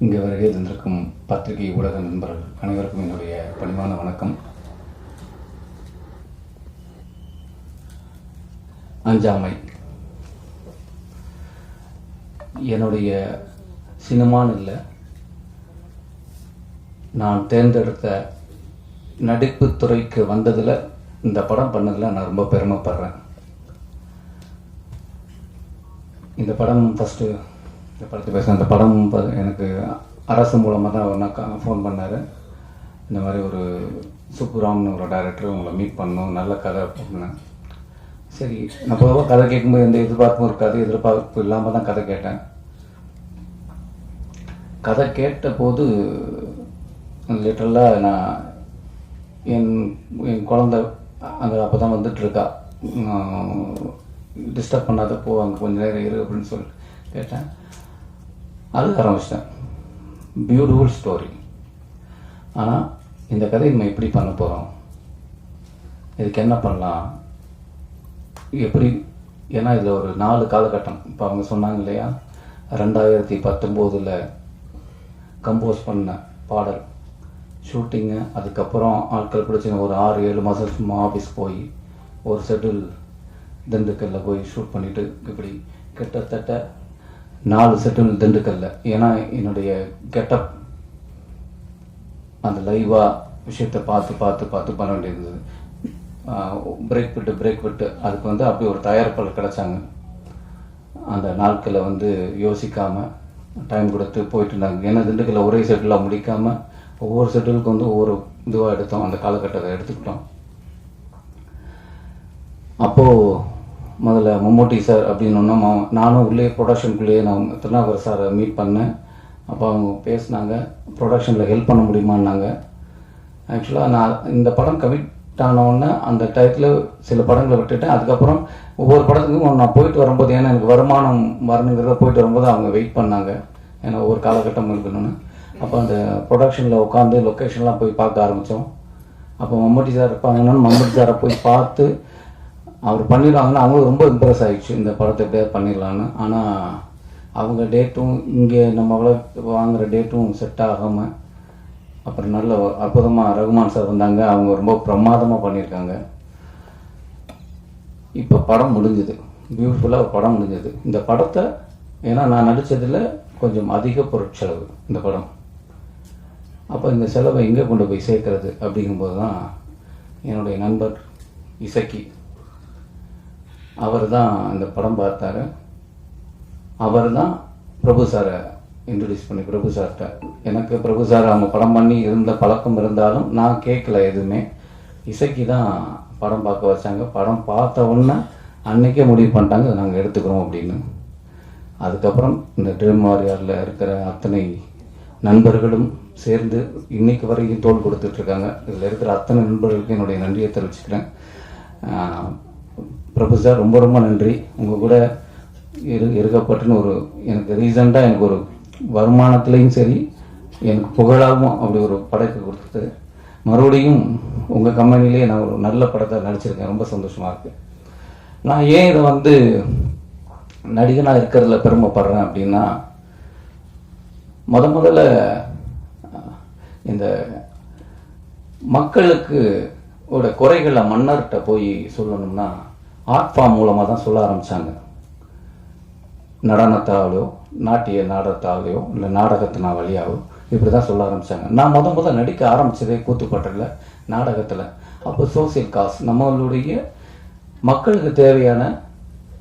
இங்கே வருகை தந்திருக்கும் பத்திரிகை ஊடக நண்பர்கள் அனைவருக்கும் என்னுடைய பணிவான வணக்கம். அஞ்சாமை. என்னுடைய சினிமான்னு இல்லை நான் தேர்ந்தெடுத்த நடிப்புத் துறைக்கு வந்ததில் இந்த படம் பண்ணதில் நான் ரொம்ப பெருமைப்படுறேன். இந்த படம் ஃபஸ்ட்டு இந்த படத்தை பேச அந்த படம் எனக்கு அரசு மூலமாக தான் ஒரு ஃபோன் பண்ணார். இந்த மாதிரி ஒரு சுப்புராம்னு ஒரு டைரக்டர் உங்களை மீட் பண்ணணும் நல்ல கதை அப்படின்னேன் சரி நான் பொதுவாக கதை கேட்கும்போது எந்த எதிர்பார்ப்பும் இருக்காது எதிர்பார்ப்பு இல்லாமல் தான் கதை கேட்டேன். கதை கேட்டபோது லிட்டரலாக நான் என் என் குழந்த அங்கே அப்போ தான் வந்துட்டுருக்கா டிஸ்டர்ப் பண்ணாத போ அங்கே கொஞ்சம் நேரம் இரு அப்படின்னு சொல்லி கேட்டேன். அழுக ஆரம்பிச்சிட்டேன் பியூட்டிஃபுல் ஸ்டோரி ஆனால் இந்த கதையை நம்ம எப்படி பண்ண போகிறோம் இதுக்கு என்ன பண்ணலாம்? எப்படி ஏன்னா இதில் ஒரு நாலு காலகட்டம். இப்போ அவங்க சொன்னாங்க இல்லையா? ரெண்டாயிரத்தி பத்தொம்போதில் கம்போஸ் பண்ண பாடல். ஷூட்டிங்கு அதுக்கப்புறம் ஆட்கள் பிடிச்சி ஒரு ஆறு ஏழு மாதம் சும்மா ஆஃபீஸ் போய் ஒரு செட்டில் திண்டுக்கல்ல போய் ஷூட் பண்ணிவிட்டு இப்படி கிட்டத்தட்ட நாலு செட்டில் திண்டுக்கல்ல. ஏன்னா என்னுடைய கெட்டப் அந்த லைவாக விஷயத்தை பார்த்து பார்த்து பார்த்து பண்ண வேண்டியிருந்தது. பிரேக் விட்டு பிரேக் விட்டு அதுக்கு வந்து அப்படி ஒரு தயாரிப்பாளர் கிடைச்சாங்க. அந்த நாட்களை வந்து யோசிக்காம டைம் கொடுத்து போயிட்டு இருந்தாங்க. ஏன்னா திண்டுக்கல்ல ஒரே செட்டிலாக முடிக்காம ஒவ்வொரு செட்டிலுக்கு வந்து ஒவ்வொரு இதுவாக எடுத்தோம். அந்த காலகட்டத்தை எடுத்துக்கிட்டோம். அப்போது முதல்ல மம்மூட்டி சார் அப்படின்னு ஒன்றும் நானும் உள்ளே ப்ரொடக்ஷனுக்குள்ளேயே நான் திருநாகர் சாரை மீட் பண்ணேன். அப்போ அவங்க பேசினாங்க ப்ரொடக்ஷனில் ஹெல்ப் பண்ண முடியுமான்னாங்க. ஆக்சுவலாக நான் இந்த படம் கமிட் ஆனவுடனே அந்த டயத்தில் சில படங்களை விட்டுட்டேன். அதுக்கப்புறம் ஒவ்வொரு படத்துக்கும் நான் போயிட்டு வரும்போது ஏன்னா எனக்கு வருமானம் வரணுங்கிறத போயிட்டு வரும்போது அவங்க வெயிட் பண்ணாங்க. ஏன்னா ஒவ்வொரு காலகட்டம் இருக்கணும்னு. அப்போ அந்த ப்ரொடக்ஷனில் உட்காந்து லொக்கேஷன்லாம் போய் பார்க்க ஆரம்பித்தோம் அப்போ மம்முட்டி சார் இருப்பாங்கன்னு மம்முட்டி சாரை போய் பார்த்து அவர் பண்ணிடுவாங்கன்னு அவங்களும் ரொம்ப இம்ப்ரெஸ் ஆகிடுச்சு இந்த படத்தை எப்படியாவது பண்ணிடலான்னு. ஆனால் அவங்க டேட்டும் இங்கே நம்ம அவ்வளோ வாங்குகிற டேட்டும் செட் ஆகாமல் அப்புறம் நல்ல அற்புதமாக ரகுமான் சார் வந்தாங்க. அவங்க ரொம்ப பிரமாதமாக பண்ணியிருக்காங்க. இப்போ படம் முடிஞ்சது. பியூட்டிஃபுல்லாக ஒரு படம் முடிஞ்சது. இந்த படத்தை ஏன்னா நான் நடித்ததில் கொஞ்சம் அதிக பொருட்செலவு இந்த படம். அப்போ இந்த செலவை எங்கே கொண்டு போய் சேர்க்கறது அப்படிங்கும்போது தான் என்னுடைய நண்பர் இசக்கி அவர் தான் இந்த படம் பார்த்தாரு. அவர் தான் பிரபு சாரை இன்ட்ரடியூஸ் பண்ணி பிரபு சார்கிட்ட எனக்கு பிரபு சார் அவங்க படம் பண்ணி இருந்த பழக்கம் இருந்தாலும் நான் கேட்கல எதுவுமே. இசைக்கு தான் படம் பார்க்க வச்சாங்க. படம் பார்த்த உடனே அன்னைக்கே முடிவு பண்ணிட்டாங்க நாங்கள் எடுத்துக்கிறோம் அப்படின்னு. அதுக்கப்புறம் இந்த ட்ரீம் வாரியாரில் இருக்கிற அத்தனை நண்பர்களும் சேர்ந்து இன்னைக்கு வரைக்கும் தோல் கொடுத்துட்ருக்காங்க இதில் இருக்கிற அத்தனை நண்பர்களுக்கும் என்னுடைய நன்றியை தெரிவிச்சுக்கிறேன். பிரபு சார் ரொம்ப ரொம்ப நன்றி. உங்கள் கூட இரு இருக்கப்பட்டுன்னு ஒரு எனக்கு ரீசெண்டாக எனக்கு ஒரு வருமானத்துலேயும் சரி எனக்கு புகழாகவும் அப்படி ஒரு படைப்பு கொடுத்தது. மறுபடியும் உங்கள் கம்பெனிலேயே நான் ஒரு நல்ல படத்தை நடிச்சிருக்கேன். ரொம்ப சந்தோஷமாக இருக்குது நான் ஏன் இதை வந்து நடிகனாக இருக்கிறதுல பெருமைப்படுறேன் அப்படின்னா முத முதல்ல இந்த மக்களுக்கு ஓட குறைகளை மன்னர்கிட்ட போய் சொல்லணும்னா ஆர்ட் ஃபார்ம் மூலமாக தான் சொல்ல ஆரம்பித்தாங்க நடனத்தாலையோ நாட்டிய நாடகத்தாலேயோ இல்லை நாடகத்தினா வழியாகவோ இப்படி தான் சொல்ல ஆரம்பித்தாங்க நான் முத முத நடிக்க ஆரம்பித்ததே கூத்துப்பட்டில் நாடகத்தில். அப்போ சோசியல் காஸ் நம்மளுடைய மக்களுக்கு தேவையான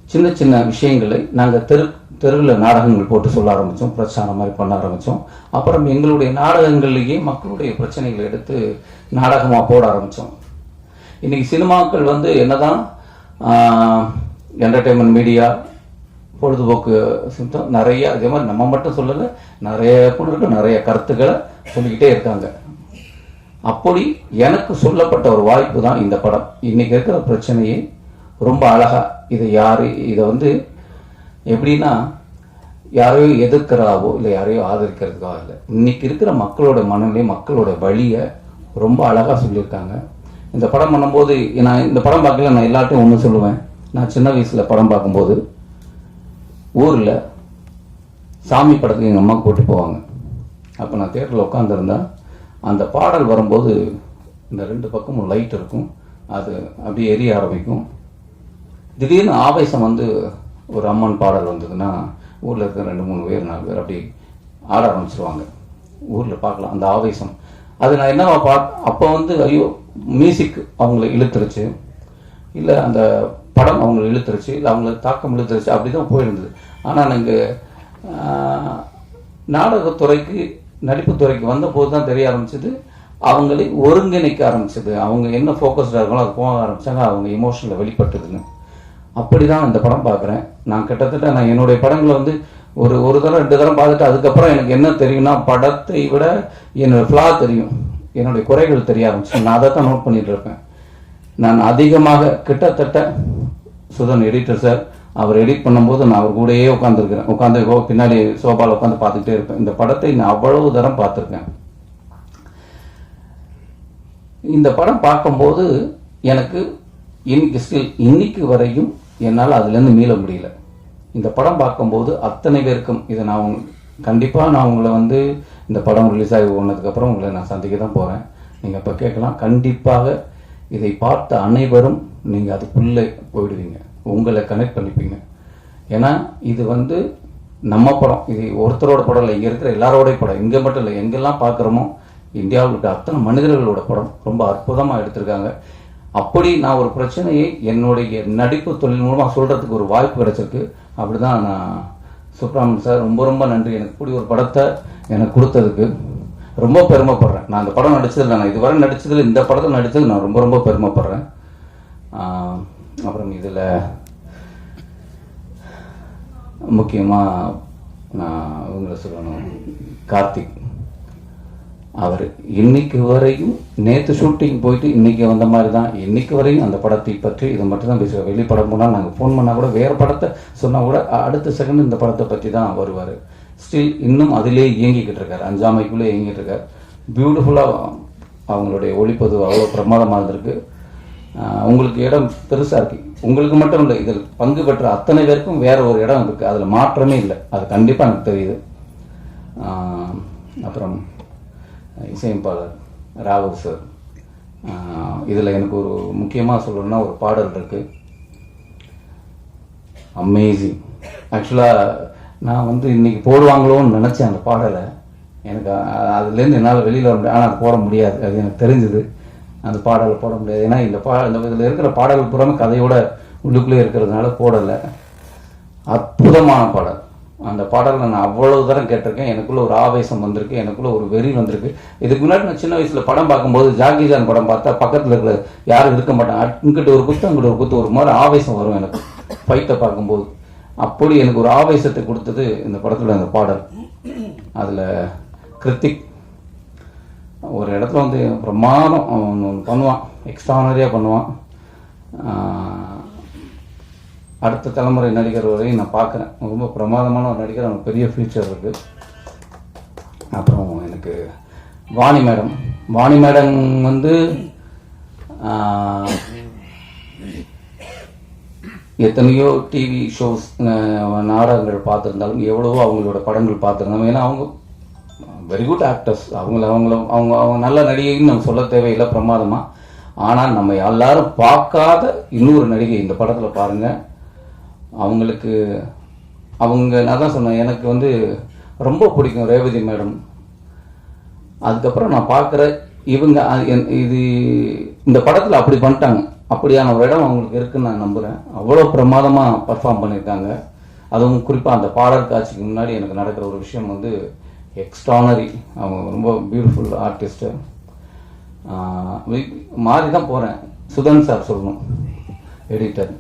சின்ன சின்ன விஷயங்களை நாங்கள் தெரு தெருவில் நாடகங்கள் போட்டு சொல்ல ஆரம்பித்தோம் பிரச்சாரம் மாதிரி பண்ண ஆரம்பித்தோம் அப்புறம் எங்களுடைய நாடகங்கள்லேயே மக்களுடைய பிரச்சனைகளை எடுத்து நாடகமாக போட ஆரம்பித்தோம் இன்றைக்கி சினிமாக்கள் வந்து என்னதான் என்டர்டெயின்மெண்ட் மீடியா பொழுதுபோக்கு சித்தம் நிறைய அதே மாதிரி நம்ம மட்டும் சொல்லலை நிறைய குழுக்கள் நிறைய கருத்துக்களை சொல்லிக்கிட்டே இருக்காங்க. அப்படி எனக்கு சொல்லப்பட்ட ஒரு வாய்ப்பு தான் இந்த படம். இன்னைக்கு இருக்கிற பிரச்சனையை ரொம்ப அழகா இதை யார் இதை வந்து எப்படின்னா யாரையோ எதிர்க்கிறாவோ இல்லை யாரையோ ஆதரிக்கிறதுக்காக இல்லை. இன்னைக்கு இருக்கிற மக்களோட மனநிலை மக்களோட வழியை ரொம்ப அழகாக சொல்லியிருக்காங்க. இந்த படம் பண்ணும்போது நான் இந்த படம் பார்க்கல நான் எல்லாத்தையும் ஒன்று சொல்லுவேன். நான் சின்ன வயசில் படம் பார்க்கும்போது ஊரில் சாமி படத்துக்கு எங்கள் அம்மா கூட்டி போவாங்க. அப்போ நான் தேட்டரில் உட்காந்துருந்தேன் அந்த பாடல் வரும்போது இந்த ரெண்டு பக்கமும் லைட் இருக்கும். அது அப்படியே எரிய ஆரம்பிக்கும். திடீர்னு ஆவேசம் வந்து ஒரு அம்மன் பாடல் வந்ததுன்னா ஊரில் இருக்கிற ரெண்டு மூணு பேர் நாலு பேர் அப்படி ஆட ஆரம்பிச்சிருவாங்க. ஊரில் பார்க்கலாம். அந்த ஆவேசம் அது நான் என்னவா பா அப்போ வந்து ஐயோ மியூசிக் அவங்கள இழுத்துருச்சு. இல்லை அந்த படம் அவங்கள இழுத்துருச்சு. இல்லை அவங்கள தாக்கம் இழுத்துருச்சு. அப்படி தான் போயிருந்தது ஆனால் நாங்கள் நாடகத்துறைக்கு நடிப்புத்துறைக்கு வந்தபோது தான் தெரிய ஆரம்பிச்சது. அவங்களை ஒருங்கிணைக்க ஆரம்பிச்சது. அவங்க என்ன ஃபோக்கஸ்டாக இருக்காங்களோ அது போக ஆரம்பிச்சாங்க. அவங்க இமோஷனில் வெளிப்பட்டதுன்னு. அப்படிதான் இந்த படம் பார்க்குறேன். நான் கிட்டத்தட்ட நான் என்னுடைய படங்களை வந்து ஒரு ஒரு தரம் ரெண்டு தரம் பார்த்துட்டு அதுக்கப்புறம் எனக்கு என்ன தெரியும்னா படத்தை விட என்னோட ஃப்ளா தெரியும். என்னுடைய குறைகள் தெரிய ஆரம்பிச்சு நான் அதை தான் நோட் பண்ணிட்டு இருப்பேன் நான் அதிகமாக கிட்டத்தட்ட சுதன் எடிட்டர் சார் அவர் எடிட் பண்ணும்போது நான் அவர் கூடயே உட்காந்துருக்கிறேன் உட்காந்து பின்னாடி சோபாவில் உட்காந்து பார்த்துக்கிட்டே இருப்பேன். இந்த படத்தை நான் அவ்வளவு தரம் பார்த்துருக்கேன். இந்த படம் பார்க்கும்போது எனக்கு இன்னைக்கு ஸ்டில் இன்னைக்கு வரையும் என்னால் அதுலேருந்து மீள முடியல. இந்த படம் பார்க்கும்போது அத்தனை பேருக்கும் இதை நான் கண்டிப்பாக நான் உங்களை வந்து இந்த படம் ரிலீஸ் ஆகி போனதுக்கப்புறம் உங்களை நான் சந்திக்க தான் போகிறேன் நீங்கள் இப்போ கேட்கலாம். கண்டிப்பாக இதை பார்த்த அனைவரும் நீங்கள் அதுக்குள்ளே போயிடுவீங்க. உங்களை கனெக்ட் பண்ணிப்பீங்க. ஏன்னா இது வந்து நம்ம படம். இது ஒருத்தரோட படம் இல்லை. இங்கே இருக்கிற எல்லாரோடைய படம். இங்கே மட்டும் இல்லை. எங்கெல்லாம் பார்க்குறோமோ இந்தியாவில் இருக்க அத்தனை மனிதர்களோட படம் ரொம்ப அற்புதமாக எடுத்திருக்காங்க. அப்படி நான் ஒரு பிரச்சனையை என்னுடைய நடிப்பு தொழில் மூலமாக சொல்கிறதுக்கு ஒரு வாய்ப்பு கிடைச்சிருக்கு. அப்படிதான் நான் சுப்ராமன் சார் ரொம்ப ரொம்ப நன்றி. எனக்கு கூடிய ஒரு படத்தை எனக்கு கொடுத்ததுக்கு. ரொம்ப பெருமைப்படுறேன். நான் அந்த படம் நடிச்சதில்லை. நான் இதுவரை நடித்ததில் இந்த படத்தில் நடித்தது நான் ரொம்ப ரொம்ப பெருமைப்படுறேன். அப்புறம் இதில் முக்கியமாக நான் இவங்களை சொல்லணும். கார்த்திக். அவர் இன்னைக்கு வரையும் நேற்று ஷூட்டிங் போயிட்டு இன்னைக்கு வந்த மாதிரி தான் இன்னைக்கு வரையும் அந்த படத்தை பற்றி இதை மட்டும் தான் பேசுவார். வெளி படம் போனால் நாங்கள் ஃபோன் பண்ணால் கூட வேறு படத்தை சொன்னால் கூட அடுத்த செகண்ட் இந்த படத்தை பற்றி தான் வருவார். ஸ்டில் இன்னும் அதிலே இயங்கிக்கிட்டு இருக்காரு. அஞ்சாமைக்குள்ளே இயங்கிட்டு இருக்கார். பியூட்டிஃபுல்லாக அவங்களுடைய ஒளிப்பதிவு அவ்வளோ பிரமாதமாக இருந்திருக்கு. உங்களுக்கு இடம் பெருசாக இருக்கு. உங்களுக்கு மட்டும் இல்லை இதில் பங்கு பெற்ற அத்தனை பேருக்கும் வேற ஒரு இடம் இருக்குது அதில் மாற்றமே இல்லை. அது கண்டிப்பாக எனக்கு தெரியுது. அப்புறம் இசையமைப்பாளர் ராகவ் சார். இதில் எனக்கு ஒரு முக்கியமாக சொல்லணும்னா ஒரு பாடல் இருக்கு. அமேசிங் ஆக்சுவலாக நான் வந்து இன்னைக்கு போடுவாங்களோன்னு நினச்சேன் அந்த பாடலை. எனக்கு அதுலேருந்து என்னால் வெளியில் வர முடியாது ஆனால் அது போட முடியாது. அது எனக்கு தெரிஞ்சுது. அந்த பாடலை போட முடியாது. ஏன்னா இந்த பா இந்த இதில் இருக்கிற பாடல் புறமே கதையோட உள்ளுக்குள்ளே இருக்கிறதுனால போடலை. அற்புதமான பாடல். அந்த பாடலை நான் அவ்வளவு தரம் கேட்டிருக்கேன். எனக்குள்ள ஒரு ஆவேசம் வந்திருக்கு. எனக்குள்ள ஒரு வெறி வந்திருக்கு. இதுக்கு முன்னாடி நான் சின்ன வயசுல படம் பார்க்கும்போது ஜாகிஜான் படம் பார்த்தா பக்கத்துல இருக்கிற யாரும் இருக்க மாட்டாங்க. இங்கிட்ட ஒரு குத்து அங்கிட்ட ஒரு குத்து. ஒரு மாதிரி ஆவேசம் வரும் எனக்கு. ஃபைட்டை பார்க்கும்போது. அப்படி எனக்கு ஒரு ஆவேசத்தை கொடுத்தது இந்த படத்துல அந்த பாடல். அதுல கிருத்திக். ஒரு இடத்துல வந்து பிரமாதம் அவன் பண்ணுவான். எக்ஸ்ட்ரானரியாக பண்ணுவான். அடுத்த தலைமுறை நடிகர் வரையும் நான் பார்க்குறேன். ரொம்ப பிரமாதமான ஒரு நடிகர் அவனுக்கு பெரிய ஃபியூச்சர் இருக்குது அப்புறம் எனக்கு வாணி மேடம். வாணி மேடம் வந்து எத்தனையோ டிவி ஷோஸ் நாடகங்கள் பார்த்துருந்தாலும் எவ்வளவோ அவங்களோட படங்கள் பார்த்துருந்தாலும் ஏன்னா அவங்க வெரி குட் ஆக்டர்ஸ் அவங்கள அவங்கள அவங்க அவங்க நல்ல நடிகைன்னு நம்ம சொல்ல தேவையில்லை பிரமாதமாக ஆனால் நம்ம எல்லாரும் பார்க்காத இன்னொரு நடிகை இந்த படத்தில் பாருங்கள் அவங்களுக்கு அவங்க நான் தான் சொன்னேன் எனக்கு வந்து ரொம்ப பிடிக்கும் ரேவதி மேடம். அதுக்கப்புறம் நான் பார்க்குற இவங்க என்- இது இந்த படத்தில் அப்படி பண்ணிட்டாங்க. அப்படியான ஒரு இடம் அவங்களுக்கு இருக்குன்னு நான் நம்புகிறேன் அவ்வளோ பிரமாதமாக பர்ஃபார்ம் பண்ணியிருக்காங்க. அதுவும் குறிப்பாக அந்த பாடல் காட்சிக்கு முன்னாடி எனக்கு நடக்கிற ஒரு விஷயம் வந்து எக்ஸ்ட்ரானரி அவங்க ரொம்ப பியூட்டிஃபுல் ஆர்டிஸ்ட்டு மாறி தான் போகிறேன் சுதன் சார் சொல்லணும். எடிட்டர்